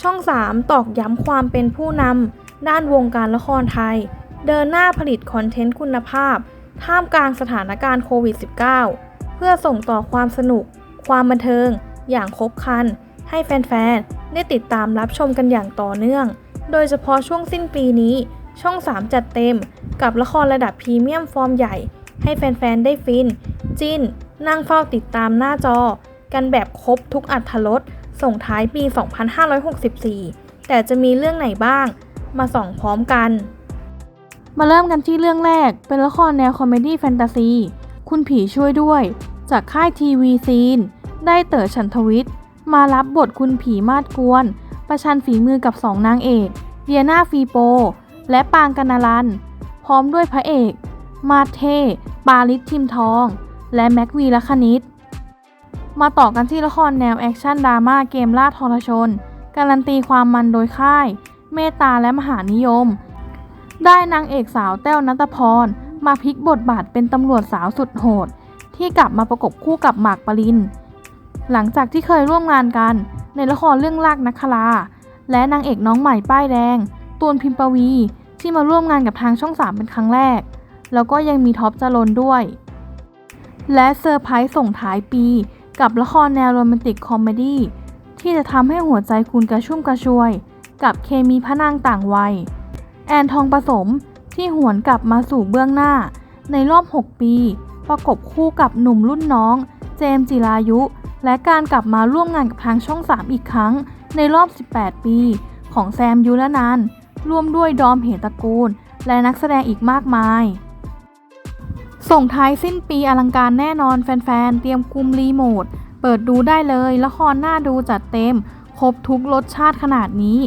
ช่อง 3 ตอกย้ำความเป็นผู้นำด้านวงการละครไทย เดินหน้าผลิตคอนเทนต์คุณภาพ ท่ามกลางสถานการณ์โควิด -19 เพื่อส่งต่อความสนุก ความบันเทิง อย่างครบครัน ให้แฟน ๆ ได้ติดตามรับชมกันอย่างต่อเนื่อง โดยเฉพาะช่วงสิ้นปีนี้ ช่อง 3 จัดเต็ม กับละครระดับพรีเมียมฟอร์มใหญ่ ให้แฟน ๆ ได้ฟิน จิ้น นั่งเฝ้าติดตามหน้าจอ กันแบบครบทุกอัธรส ส่งท้ายปี 2564 แต่จะมีเรื่องไหนบ้าง มาส่องพร้อมกัน มาเริ่มกันที่เรื่องแรก เป็นละครแนวคอมเมดี้แฟนตาซี คุณผีช่วยด้วย จากค่ายทีวีซีน ได้เต๋อฉันทวิทย์ มารับบทคุณผีมาดกวน ประชันฝีมือกับสองนางเอกเดียนาฟีโป และปางกันาลัน พร้อมด้วยพระเอก มาเท ปาลิศทิมทอง และแม็กวีลคณิต มาต่อกันที่ละครแนวแอคชั่นดราม่าเกมล่าทรชน การันตีความมันโดยค่าย เมตตาและมหานิยม ได้นางเอกสาวแต้วนัตพร มาพลิกบทบาทเป็นตำรวจสาวสุดโหด ที่กลับมาประกบคู่กับหมากปริน หลังจากที่เคยร่วมงานกัน ในละครเรื่องลากนักคลา และนางเอกน้องใหม่ป้ายแดงตูนพิมปวี ที่มาร่วมงานกับทางช่อง3เป็นครั้งแรก แล้วก็ยังมีท็อปจรนด้วย และเซอร์ไพรส์ส่งท้ายปี กับละครแนวโรแมนติกคอมเมดี้ที่จะทำให้หัวใจคุณกระชุ่มกระชวย กับเคมีพระนางต่างวัย แอนทองผสมที่หวนกลับมาสู่เบื้องหน้า ในรอบ 6 ปี ประกบคู่กับหนุ่มรุ่นน้อง เจมส์จิรายุ และการกลับมาร่วมงานกับทางช่อง 3 อีกครั้ง ในรอบ 18 ปี ของแซมยุรนันร่วมด้วยดอมเหตระกูล และนักแสดงอีกมากมาย ส่งท้ายสิ้นปีอลังการแน่นอนแฟนๆ เตรียมกุมรีโมท เปิดดูได้เลย ละครน่าดูจัดเต็ม ครบทุกรสชาติขนาดนี้